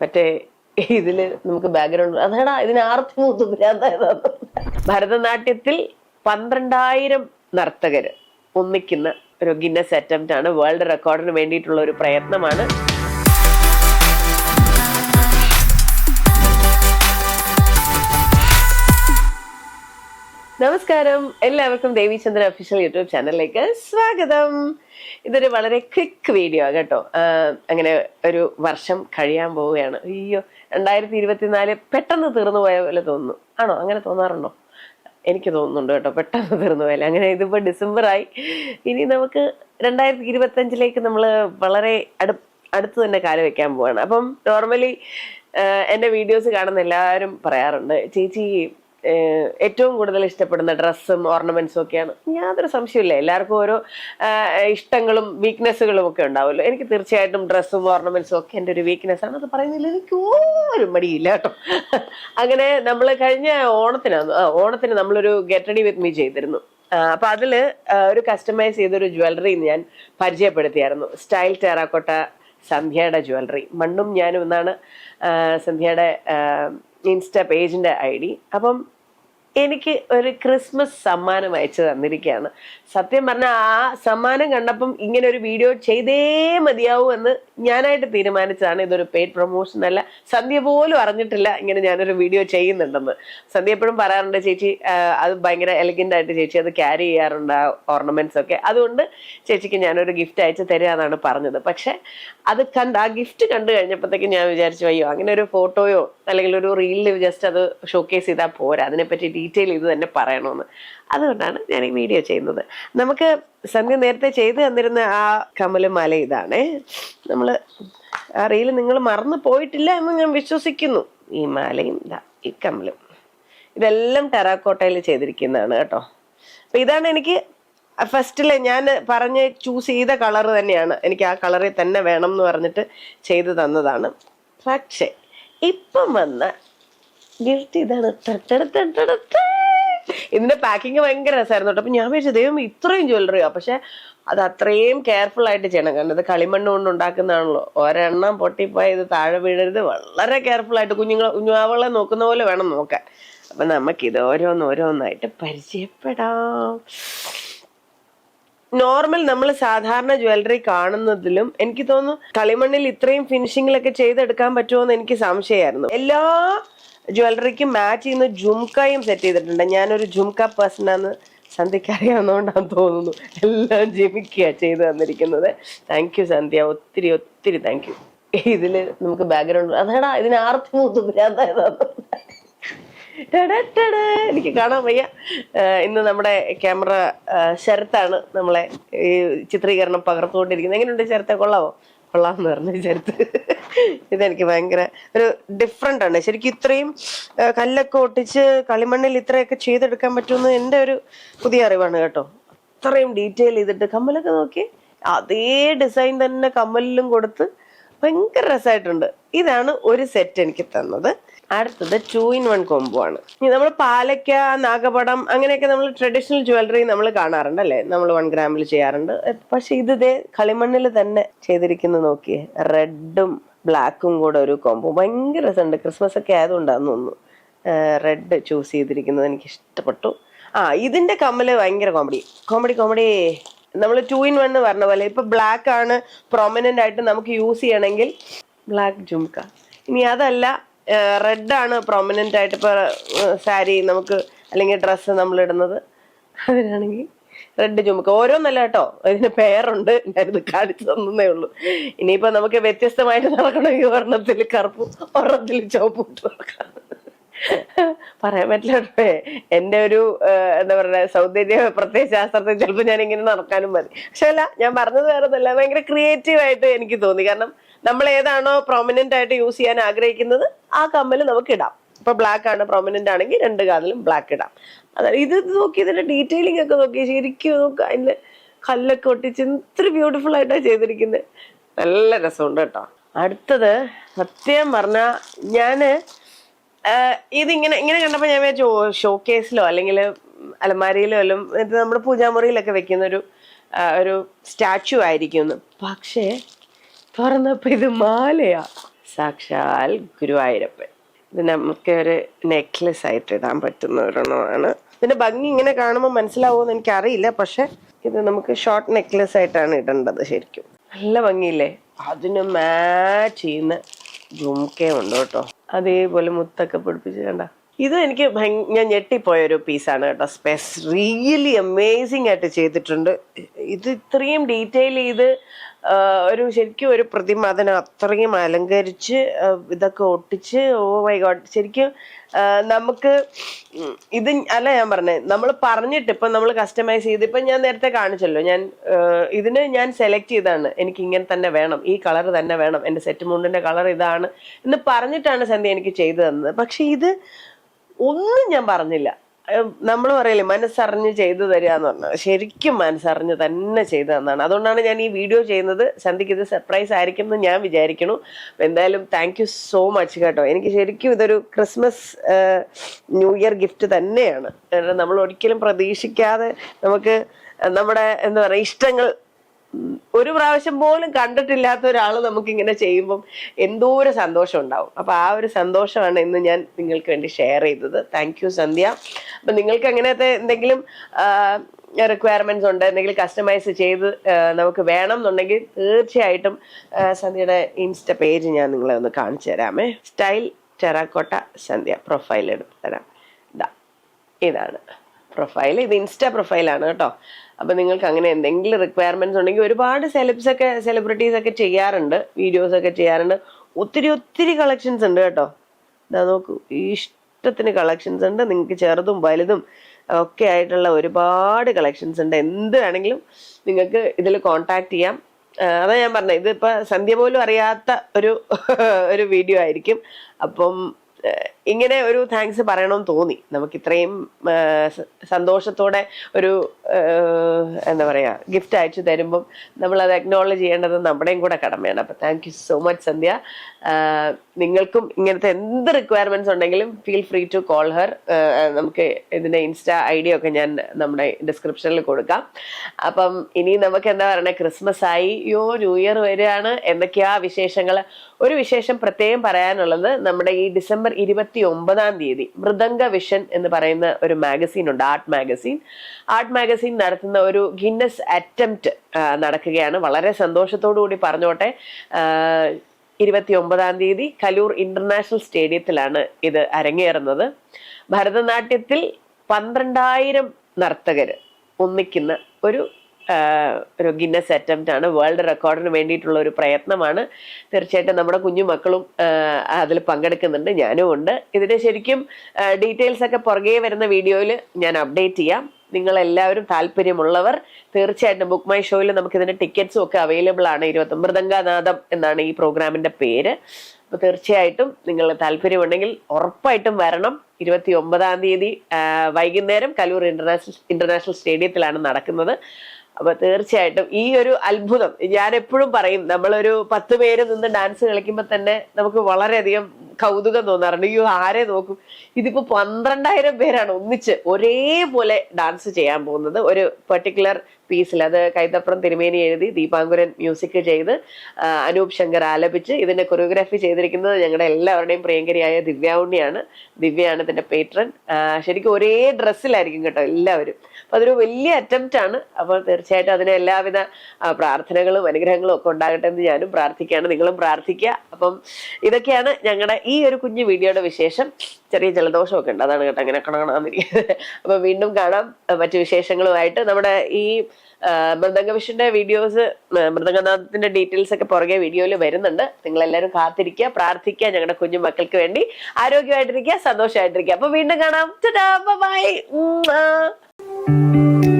മറ്റേ ഇതിൽ നമുക്ക് ബാക്ക്ഗ്രൗണ്ട് അതാടാ ഇതിന് ആർത്തി മൂത്ത് ഭരതനാട്യത്തിൽ പന്ത്രണ്ടായിരം നർത്തകര് ഒന്നിക്കുന്ന ഒരു ഗിന്നസ് അറ്റംപ്റ്റ് ആണ്. വേൾഡ് റെക്കോർഡിന് വേണ്ടിയിട്ടുള്ള ഒരു പ്രയത്നമാണ് നമസ്കാരം. എല്ലാവർക്കും ദേവിചന്ദ്ര ഒഫീഷ്യൽ യൂട്യൂബ് ചാനലിലേക്ക് സ്വാഗതം. ഇതൊരു വളരെ ക്വിക്ക് വീഡിയോ കേട്ടോ. അങ്ങനെ ഒരു വർഷം കഴിയാൻ പോവുകയാണ്. അയ്യോ രണ്ടായിരത്തി ഇരുപത്തിനാല് പെട്ടെന്ന് തീർന്നു പോയ പോലെ തോന്നുന്നു. ആണോ? അങ്ങനെ തോന്നാറുണ്ടോ? എനിക്ക് തോന്നുന്നുണ്ട് കേട്ടോ പെട്ടെന്ന് തീർന്നു പോയാലും. അങ്ങനെ ഇതിപ്പോൾ ഡിസംബറായി ഇനി നമുക്ക് രണ്ടായിരത്തി ഇരുപത്തഞ്ചിലേക്ക് നമ്മൾ വളരെ അടു അടുത്ത് തന്നെ കാലം വെക്കാൻ പോവാണ്. അപ്പം നോർമലി എന്റെ വീഡിയോസ് കാണുന്ന എല്ലാവരും പറയാറുണ്ട് ചേച്ചി ഏറ്റവും കൂടുതൽ ഇഷ്ടപ്പെടുന്ന ഡ്രസ്സും ഓർണമെന്റ്സും ഒക്കെയാണ്. യാതൊരു സംശയമില്ല എല്ലാവർക്കും ഓരോ ഇഷ്ടങ്ങളും വീക്ക്നെസ്സുകളും ഒക്കെ ഉണ്ടാവുമല്ലോ. എനിക്ക് തീർച്ചയായിട്ടും ഡ്രസ്സും ഓർണമെന്റ്സും ഒക്കെ എന്റെ ഒരു വീക്ക്നെസ് ആണ്. അത് പറയുന്നതിൽ എനിക്ക് ഒരു മടിയില്ല കേട്ടോ. അങ്ങനെ നമ്മൾ കഴിഞ്ഞ ഓണത്തിന് ഓണത്തിന് നമ്മളൊരു ഗെറ്റ് റെഡി വിത്ത് മീ ചെയ്തിരുന്നു. അപ്പൊ അതിൽ ഒരു കസ്റ്റമൈസ് ചെയ്തൊരു ജ്വല്ലറി ഞാൻ പരിചയപ്പെടുത്തിയായിരുന്നു. സ്റ്റൈൽ ടെറാക്കോട്ട സന്ധ്യയുടെ ജ്വല്ലറി മണ്ണും ഞാനും എന്നാണ് സന്ധ്യയുടെ ഇൻസ്റ്റ പേജിന്റെ ഐ ഡി. അപ്പം എനിക്ക് ഒരു ക്രിസ്മസ് സമ്മാനം അയച്ചു തന്നിരിക്കുകയാണ്. സത്യം പറഞ്ഞാൽ ആ സമ്മാനം കണ്ടപ്പം ഇങ്ങനെ ഒരു വീഡിയോ ചെയ്തേ മതിയാവൂ എന്ന് ഞാനായിട്ട് തീരുമാനിച്ചതാണ്. ഇതൊരു പെയ്ഡ് പ്രൊമോഷൻ അല്ല. സന്ധ്യ പോലും അറിഞ്ഞിട്ടില്ല ഇങ്ങനെ ഞാനൊരു വീഡിയോ ചെയ്യുന്നുണ്ടെന്ന്. സന്ധ്യ എപ്പോഴും പറയാറുണ്ട് ചേച്ചി അത് ഭയങ്കര എലഗന്റ് ആയിട്ട് ചേച്ചി അത് ക്യാരി ചെയ്യാറുണ്ട് ആ ഓർണമെന്റ്സ് ഒക്കെ. അതുകൊണ്ട് ചേച്ചിക്ക് ഞാനൊരു ഗിഫ്റ്റ് അയച്ചു തരിക എന്നാണ് പറഞ്ഞത്. പക്ഷേ അത് കണ്ട് ആ ഗിഫ്റ്റ് കണ്ടു കഴിഞ്ഞപ്പോഴത്തേക്ക് ഞാൻ വിചാരിച്ചു അയ്യോ അങ്ങനെ ഒരു ഫോട്ടോയോ അല്ലെങ്കിൽ ഒരു റീലിൽ ജസ്റ്റ് അത് ഷോക്കേസ് ചെയ്താൽ പോരാ. അതിനെപ്പറ്റി ഡീറ്റെയിൽ ഇത് തന്നെ പറയണമെന്ന് അതുകൊണ്ടാണ് ഞാൻ ഈ വീഡിയോ ചെയ്യുന്നത്. നമുക്ക് സന്ധ്യ നേരത്തെ ചെയ്തു തന്നിരുന്ന ആ കമൽ മല ഇതാണേ. നമ്മൾ ആ റീൽ നിങ്ങൾ മറന്നു പോയിട്ടില്ല എന്ന് ഞാൻ വിശ്വസിക്കുന്നു. ഈ മാലയും ഇതാ ഈ കമലും. ഇതെല്ലാം ടെറാക്കോട്ടയിൽ ചെയ്തിരിക്കുന്നതാണ് കേട്ടോ. അപ്പൊ ഇതാണ് എനിക്ക് ഫസ്റ്റിൽ ഞാൻ പറഞ്ഞ് ചൂസ് ചെയ്ത കളർ തന്നെയാണ്. എനിക്ക് ആ കളറിൽ തന്നെ വേണം എന്ന് പറഞ്ഞിട്ട് ചെയ്തു തന്നതാണ്. പക്ഷേ ഇപ്പം വന്ന ഗിഫ്റ്റ് ഇതാണ് ഇതിന്റെ പാക്കിങ് ഭയങ്കര രസമായിരുന്നു കേട്ടോ. അപ്പൊ ഞാൻ വിചാരിച്ചു ദൈവം ഇത്രയും ജ്വല്ലറിയോ പക്ഷെ അത് അത്രയും കെയർഫുൾ ആയിട്ട് ചെയ്യണം. കാരണം ഇത് കളിമണ്ണ് കൊണ്ട് ഉണ്ടാക്കുന്നതാണല്ലോ. ഒരെണ്ണം പൊട്ടിപ്പോയി ഇത് താഴെ വീഴരുത്. വളരെ കെയർഫുൾ ആയിട്ട് കുഞ്ഞുങ്ങളെ കുഞ്ഞുവാവളെ നോക്കുന്ന പോലെ വേണം നോക്കാൻ. അപ്പൊ നമുക്കിത് ഓരോന്ന് ഓരോന്നായിട്ട് പരിചയപ്പെടാം. നോർമൽ നമ്മൾ സാധാരണ ജ്വല്ലറി കാണുന്നതിലും എനിക്ക് തോന്നുന്നു കളിമണ്ണിൽ ഇത്രയും ഫിനിഷിങ്ങിലൊക്കെ ചെയ്തെടുക്കാൻ പറ്റുമോ എന്ന് എനിക്ക് സംശയമായിരുന്നു. എല്ലാ ജ്വല്ലറിക്കും മാച്ച് ചെയ്യുന്ന ജുംക്കയും സെറ്റ് ചെയ്തിട്ടുണ്ട്. ഞാനൊരു ജുംക്ക പേഴ്സൺ ആണ് സന്ധ്യക്ക് അറിയാവുന്നതുകൊണ്ടാണ് തോന്നുന്നു. എല്ലാം ജമിക്കുക ചെയ്തു തന്നിരിക്കുന്നത്. Thank you Sandhya. ഒത്തിരി ഒത്തിരി താങ്ക് യു ഇതിൽ നമുക്ക് ബാക്ക്ഗ്രൗണ്ട് അതാടാ ഇതിന് ആർത്തി മൂത്ത് ഞാൻ ടടാ. എനിക്ക് കാണാൻ വയ്യ. ഇന്ന് നമ്മുടെ ക്യാമറ ശരത്താണ് നമ്മളെ ഈ ചിത്രീകരണം പകർത്തുകൊണ്ടിരിക്കുന്നത്. എങ്ങനെയുണ്ട് ശരത്തെ? കൊള്ളാവോ? കൊള്ളാമെന്ന് പറഞ്ഞു ശരത്ത്. ഇതെനിക്ക് ഭയങ്കര ഒരു ഡിഫറെന്റ് ആണ്. ശരിക്കും ഇത്രയും കല്ലൊക്കെ ഒട്ടിച്ച് കളിമണ്ണിൽ ഇത്രയൊക്കെ ചെയ്തെടുക്കാൻ പറ്റുമെന്ന് എന്റെ ഒരു പുതിയ അറിവാണ് കേട്ടോ. അത്രയും ഡീറ്റെയിൽ ചെയ്തിട്ട് കമ്മലൊക്കെ നോക്കി അതേ ഡിസൈൻ തന്നെ കമ്മലിലും കൊടുത്ത് ഭയങ്കര രസമായിട്ടുണ്ട് ഇതാണ് ഒരു സെറ്റ് എനിക്ക് തന്നത്. അടുത്തത് ടു ഇൻ വൺ കോംബോ ആണ്. ഇനി നമ്മൾ പാലക്ക നാഗപടം അങ്ങനെയൊക്കെ നമ്മൾ ട്രഡീഷണൽ ജ്വല്ലറി നമ്മൾ കാണാറുണ്ട് അല്ലേ? നമ്മൾ വൺ ഗ്രാമിൽ ചെയ്യാറുണ്ട്. പക്ഷെ ഇത് ഇതേ കളിമണ്ണിൽ തന്നെ ചെയ്തിരിക്കുന്നത് നോക്കിയേ. റെഡും ബ്ലാക്കും കൂടെ ഒരു കോംബോ ഭയങ്കര രസമുണ്ട്. ക്രിസ്മസ് ഒക്കെ ആയതുകൊണ്ടാന്ന് തോന്നുന്നു. റെഡ് ചൂസ് ചെയ്തിരിക്കുന്നത് എനിക്ക് ഇഷ്ടപ്പെട്ടു ആ ഇതിന്റെ കമ്മൽ ഭയങ്കര കോമഡി കോമഡി കോമഡി നമ്മൾ ടു ഇൻ വൺ എന്ന് പറഞ്ഞ പോലെ ഇപ്പൊ ബ്ലാക്ക് ആണ് പ്രൊമിനന്റ് ആയിട്ട് നമുക്ക് യൂസ് ചെയ്യണമെങ്കിൽ ബ്ലാക്ക് ജുംക ഇനി അതല്ല റെഡ് ആണ് പ്രൊമിനന്റ് ആയിട്ട് ഇപ്പൊ സാരി നമുക്ക് അല്ലെങ്കിൽ ഡ്രസ്സ് നമ്മൾ ഇടുന്നത്. അതിനാണെങ്കിൽ റെഡ് ചുമക്ക്. ഓരോന്നല്ല കേട്ടോ. ഇതിന് പേരുണ്ട്. ഞാനിത് കാണിച്ചു തന്നേ ഉള്ളൂ. ഇനിയിപ്പോ നമുക്ക് വ്യത്യസ്തമായിട്ട് നടക്കണമെങ്കിൽ ഒരെണ്ണത്തിൽ കറുപ്പും ഒരെണ്ണത്തിൽ ചുവപ്പും ഇട്ട് നടക്കാം. പറയാൻ പറ്റില്ല. എന്റെ ഒരു എന്താ പറയുക സൗന്ദര്യ പ്രത്യേക ശാസ്ത്രത്തിൽ ചിലപ്പോൾ ഞാൻ ഇങ്ങനെ നടക്കാനും മതി. പക്ഷെ അല്ല ഞാൻ പറഞ്ഞത് വേറെ ഒന്നല്ല ഭയങ്കര ക്രിയേറ്റീവ് ആയിട്ട് എനിക്ക് തോന്നി. കാരണം നമ്മൾ ഏതാണോ പ്രൊമിനന്റ് ആയിട്ട് യൂസ് ചെയ്യാൻ ആഗ്രഹിക്കുന്നത് ആ കമ്മൽ നമുക്ക് ഇടാം. ഇപ്പൊ ബ്ലാക്ക് ആണ് പ്രൊമിനന്റ് ആണെങ്കിൽ രണ്ട് കാതിലും ബ്ലാക്ക് ഇടാം. അതായത് ഇത് നോക്കി ഇതിന്റെ ഡീറ്റെയിലിംഗ് ഒക്കെ നോക്കി. ശരിക്കും നോക്കുക അതിന്റെ കല്ലൊക്കെ ഒട്ടിച്ച് ഇത്ര ബ്യൂട്ടിഫുൾ ആയിട്ടാണ് ചെയ്തിരിക്കുന്നത് നല്ല രസമുണ്ട് കേട്ടോ. അടുത്തത് സത്യം പറഞ്ഞാൽ ആഹ് ഇതിങ്ങനെ ഇങ്ങനെ കണ്ടപ്പോൾ ഞാൻ വിചാരിച്ചു ഷോക്കേസിലോ അല്ലെങ്കിൽ അലമാരിയിലോ എല്ലാം ഇത് നമ്മുടെ പൂജാമുറിയിലൊക്കെ വെക്കുന്ന ഒരു ഒരു സ്റ്റാച്ചു ആയിരിക്കും പക്ഷേ തുറന്നപ്പോ ഇത് മാലയാ. സാക്ഷാൽ ഗുരുവായൂരപ്പൻ. ഇത് നമുക്ക് ഒരു നെക്ലസ് ആയിട്ട് ഇടാൻ പറ്റുന്ന ഒരെണ്ണമാണ്. ഇതിന്റെ ഭംഗി ഇങ്ങനെ കാണുമ്പോൾ മനസ്സിലാവുമെന്ന് എനിക്കറിയില്ല. പക്ഷെ ഇത് നമുക്ക് ഷോർട്ട് നെക്ലസ് ആയിട്ടാണ് ഇടേണ്ടത് ശരിക്കും. നല്ല ഭംഗിയില്ലേ? അതിന് മാച്ച് ചെയ്യുന്ന ജുംകേ ഉണ്ടോ കേട്ടോ അതേപോലെ മുത്തൊക്കെ പിടിപ്പിച്ച് കണ്ട. ഇത് എനിക്ക് ഞാൻ ഞെട്ടിപ്പോയ ഒരു പീസാണ് കേട്ടോ. സ്പെസ് റിയലി അമേസിംഗ് ആയിട്ട് ചെയ്തിട്ടുണ്ട്. ഇത് ഇത്രയും ഡീറ്റെയിൽ ചെയ്ത് ഒരു ശരിക്കും ഒരു പ്രതിമ അതിനെ അത്രയും അലങ്കരിച്ച് ഇതൊക്കെ ഒട്ടിച്ച് ഓ മൈ ഗോഡ് ശരിക്കും നമുക്ക് ഇത് അല്ല ഞാൻ പറഞ്ഞത് നമ്മൾ പറഞ്ഞിട്ട് ഇപ്പൊ നമ്മൾ കസ്റ്റമൈസ് ചെയ്ത് ഇപ്പൊ ഞാൻ നേരത്തെ കാണിച്ചല്ലോ ഞാൻ ഇതിന് ഞാൻ സെലക്ട് ചെയ്താണ് എനിക്ക് ഇങ്ങനെ തന്നെ വേണം ഈ കളർ തന്നെ വേണം എന്റെ സെറ്റ് മുണ്ടിന്റെ കളർ ഇതാണ് എന്ന് പറഞ്ഞിട്ടാണ് സന്ധ്യ എനിക്ക് ചെയ്തു തന്നത്. പക്ഷെ ഇത് ഒന്നും ഞാൻ പറഞ്ഞില്ല. നമ്മൾ പറയില്ലേ മനസ്സറിഞ്ഞ് ചെയ്തു തരിക എന്ന് പറഞ്ഞത് ശരിക്കും മനസ്സറിഞ്ഞ് തന്നെ ചെയ്തു തന്നാണ്. അതുകൊണ്ടാണ് ഞാൻ ഈ വീഡിയോ ചെയ്യുന്നത്. സന്ധിക്ക് ഇത് സർപ്രൈസ് ആയിരിക്കും എന്ന് ഞാൻ വിചാരിക്കുന്നു. എന്തായാലും താങ്ക് യു സോ മച്ച് കേട്ടോ. എനിക്ക് ശരിക്കും ഇതൊരു ക്രിസ്മസ് ന്യൂ ഇയർ ഗിഫ്റ്റ് തന്നെയാണ്. നമ്മൾ ഒരിക്കലും പ്രതീക്ഷിക്കാതെ നമുക്ക് നമ്മുടെ എന്താ പറയുക ഇഷ്ടങ്ങൾ ഒരു പ്രാവശ്യം പോലും കണ്ടിട്ടില്ലാത്ത ഒരാൾ നമുക്ക് ഇങ്ങനെ ചെയ്യുമ്പം ഒരു സന്തോഷം ഉണ്ടാവും. അപ്പൊ ആ ഒരു സന്തോഷമാണ് ഇന്ന് ഞാൻ നിങ്ങൾക്ക് വേണ്ടി ഷെയർ ചെയ്തത്. Thank you Sandhya. അപ്പൊ നിങ്ങൾക്ക് അങ്ങനത്തെ എന്തെങ്കിലും റിക്വയർമെന്റ്സ് ഉണ്ട് എന്തെങ്കിലും കസ്റ്റമൈസ് ചെയ്ത് നമുക്ക് വേണം എന്നുണ്ടെങ്കിൽ തീർച്ചയായിട്ടും സന്ധ്യയുടെ ഇൻസ്റ്റ പേജ് ഞാൻ നിങ്ങളെ ഒന്ന് കാണിച്ചു തരാമേ. സ്റ്റൈൽ ടെറാക്കോട്ട സന്ധ്യ പ്രൊഫൈൽ എടുത്ത് തരാം. ഇതാ ഇതാണ്. പ്രൊഫൈൽ ഇത് ഇൻസ്റ്റാ പ്രൊഫൈലാണ് കേട്ടോ. അപ്പം നിങ്ങൾക്ക് അങ്ങനെ എന്തെങ്കിലും റിക്വയർമെന്റ്സ് ഉണ്ടെങ്കിൽ ഒരുപാട് സെലിബ്സ് ഒക്കെ സെലിബ്രിറ്റീസ് ഒക്കെ ചെയ്യാറുണ്ട് വീഡിയോസ് ഒക്കെ ചെയ്യാറുണ്ട്. ഒത്തിരി ഒത്തിരി കളക്ഷൻസ് ഉണ്ട് കേട്ടോ. ഇതാ നോക്കൂ ഇഷ്ടത്തിന് കളക്ഷൻസ് ഉണ്ട് നിങ്ങൾക്ക് ചെറുതും വലുതും ഒക്കെ ആയിട്ടുള്ള ഒരുപാട് കളക്ഷൻസ് ഉണ്ട്. എന്ത് വേണമെങ്കിലും നിങ്ങൾക്ക് ഇതിൽ കോണ്ടാക്ട് ചെയ്യാം. അതാ ഞാൻ പറഞ്ഞത് ഇതിപ്പോൾ സന്ധ്യ പോലും അറിയാത്ത ഒരു ഒരു വീഡിയോ ആയിരിക്കും. അപ്പം ഇങ്ങനെ ഒരു താങ്ക്സ് പറയണമെന്ന് തോന്നി. നമുക്ക് ഇത്രയും സന്തോഷത്തോടെ ഒരു എന്താ പറയുക ഗിഫ്റ്റ് അയച്ചു തരുമ്പം നമ്മൾ അത് അക്നോളജ് ചെയ്യേണ്ടത് നമ്മുടെയും കൂടെ കടമയാണ്. അപ്പൊ thank you so much Sandhya. നിങ്ങൾക്കും ഇങ്ങനത്തെ എന്ത് റിക്വയർമെന്റ്സ് ഉണ്ടെങ്കിലും feel free to call her നമുക്ക് ഇതിന്റെ ഇൻസ്റ്റാ ഐ ഡി ഒക്കെ ഞാൻ നമ്മുടെ ഡിസ്ക്രിപ്ഷനിൽ കൊടുക്കാം. അപ്പം ഇനി നമുക്ക് എന്താ പറയണേ? ക്രിസ്മസ് ആയി. യോ ന്യൂ ഇയർ വരികയാണ്. എന്തൊക്കെയാ വിശേഷങ്ങൾ ഒരു വിശേഷം പ്രത്യേകം പറയാനുള്ളത് നമ്മുടെ ഈ ഡിസംബർ ഇരുപത്തി ഒമ്പതാം തീയതി മൃദംഗ വിഷൻ എന്ന് പറയുന്ന ഒരു മാഗസീൻ ഉണ്ട് ആർട്ട് മാഗസീൻ ആർട്ട് മാഗസീൻ നടത്തുന്ന ഒരു ഗിന്നസ് അറ്റംപ്റ്റ് നടക്കുകയാണ്. വളരെ സന്തോഷത്തോടു കൂടി പറഞ്ഞോട്ടെ ഇരുപത്തി ഒമ്പതാം തീയതി കലൂർ ഇന്റർനാഷണൽ സ്റ്റേഡിയത്തിലാണ് ഇത് അരങ്ങേറുന്നത്. ഭരതനാട്യത്തിൽ പന്ത്രണ്ടായിരം നർത്തകർ ഒന്നിക്കുന്ന ഒരു ഒരു ഗിന്നസ് അറ്റംപ്റ്റ് ആണ്. വേൾഡ് റെക്കോർഡിന് വേണ്ടിയിട്ടുള്ള ഒരു പ്രയത്നമാണ്. തീർച്ചയായിട്ടും നമ്മുടെ കുഞ്ഞു മക്കളും അതിൽ പങ്കെടുക്കുന്നുണ്ട്. ഞാനും ഉണ്ട്. ഇതിന്റെ ശരിക്കും ഡീറ്റെയിൽസ് ഒക്കെ പുറകെ വരുന്ന വീഡിയോയിൽ ഞാൻ അപ്ഡേറ്റ് ചെയ്യാം. നിങ്ങളെല്ലാവരും താല്പര്യമുള്ളവർ തീർച്ചയായിട്ടും ബുക്ക് മൈ ഷോയിൽ നമുക്ക് ഇതിന്റെ ടിക്കറ്റ്സും ഒക്കെ അവൈലബിൾ ആണ്. ഇരുപത്തി മൃദംഗനാഥം എന്നാണ് ഈ പ്രോഗ്രാമിന്റെ പേര്. അപ്പോൾ തീർച്ചയായിട്ടും നിങ്ങൾ താല്പര്യമുണ്ടെങ്കിൽ ഉറപ്പായിട്ടും വരണം. ഇരുപത്തി ഒമ്പതാം തീയതി വൈകുന്നേരം കലൂർ ഇന്റർനാഷണൽ ഇന്റർനാഷണൽ സ്റ്റേഡിയത്തിലാണ് നടക്കുന്നത്. അപ്പൊ തീർച്ചയായിട്ടും ഈ ഒരു അത്ഭുതം. ഞാൻ എപ്പോഴും പറയും നമ്മളൊരു പത്ത് പേര് നിന്ന് ഡാൻസ് കളിക്കുമ്പോൾ തന്നെ നമുക്ക് വളരെയധികം കൗതുകം തോന്നാറുണ്ട്. അയ്യോ ആരെ നോക്കും? ഇതിപ്പോ പന്ത്രണ്ടായിരം പേരാണ് ഒന്നിച്ച് ഒരേപോലെ ഡാൻസ് ചെയ്യാൻ പോകുന്നത്. ഒരു പെർട്ടിക്കുലർ പീസിൽ അത് കൈതപ്പുറം തിരുമേനി എഴുതി ദീപാങ്കുരൻ മ്യൂസിക് ചെയ്ത് അനൂപ് ശങ്കർ ആലപിച്ച് ഇതിന്റെ കൊറിയോഗ്രാഫി ചെയ്തിരിക്കുന്നത് ഞങ്ങളുടെ എല്ലാവരുടെയും പ്രിയങ്കരിയായ ദിവ്യ ഉണ്ണിയാണ്. ദിവ്യയാണ് ഇതിന്റെ പേട്രൺ ശരിക്കും ഒരേ ഡ്രസ്സിലായിരിക്കും കേട്ടോ എല്ലാവരും. അപ്പൊ അതൊരു വലിയ അറ്റംപ്റ്റ് ആണ് അപ്പോൾ തീർച്ചയായിട്ടും അതിന് എല്ലാവിധ പ്രാർത്ഥനകളും അനുഗ്രഹങ്ങളും ഒക്കെ ഉണ്ടാകട്ടെ എന്ന് ഞാനും പ്രാർത്ഥിക്കുകയാണ്. നിങ്ങളും പ്രാർത്ഥിക്കുക. അപ്പം ഇതൊക്കെയാണ് ഞങ്ങളുടെ ഈ ഒരു കുഞ്ഞു വീഡിയോയുടെ വിശേഷം. ചെറിയ ജലദോഷമൊക്കെ ഉണ്ട്. അതാണ് കേട്ടോ അങ്ങനെ കണകണാന്നിരിക്കുന്നത് അപ്പൊ വീണ്ടും കാണാം. മറ്റു വിശേഷങ്ങളുമായിട്ട് നമ്മുടെ ഈ മൃദംഗവിഷന്റെ വീഡിയോസ് മൃദംഗനാഥത്തിന്റെ ഡീറ്റെയിൽസ് ഒക്കെ പുറകെ വീഡിയോയിൽ വരുന്നുണ്ട്. നിങ്ങൾ എല്ലാവരും കാത്തിരിക്കുക പ്രാർത്ഥിക്കുക ഞങ്ങളുടെ കുഞ്ഞു മക്കൾക്ക് വേണ്ടി. ആരോഗ്യമായിട്ടിരിക്കുക സന്തോഷമായിട്ടിരിക്കുക. അപ്പൊ വീണ്ടും കാണാം. By Música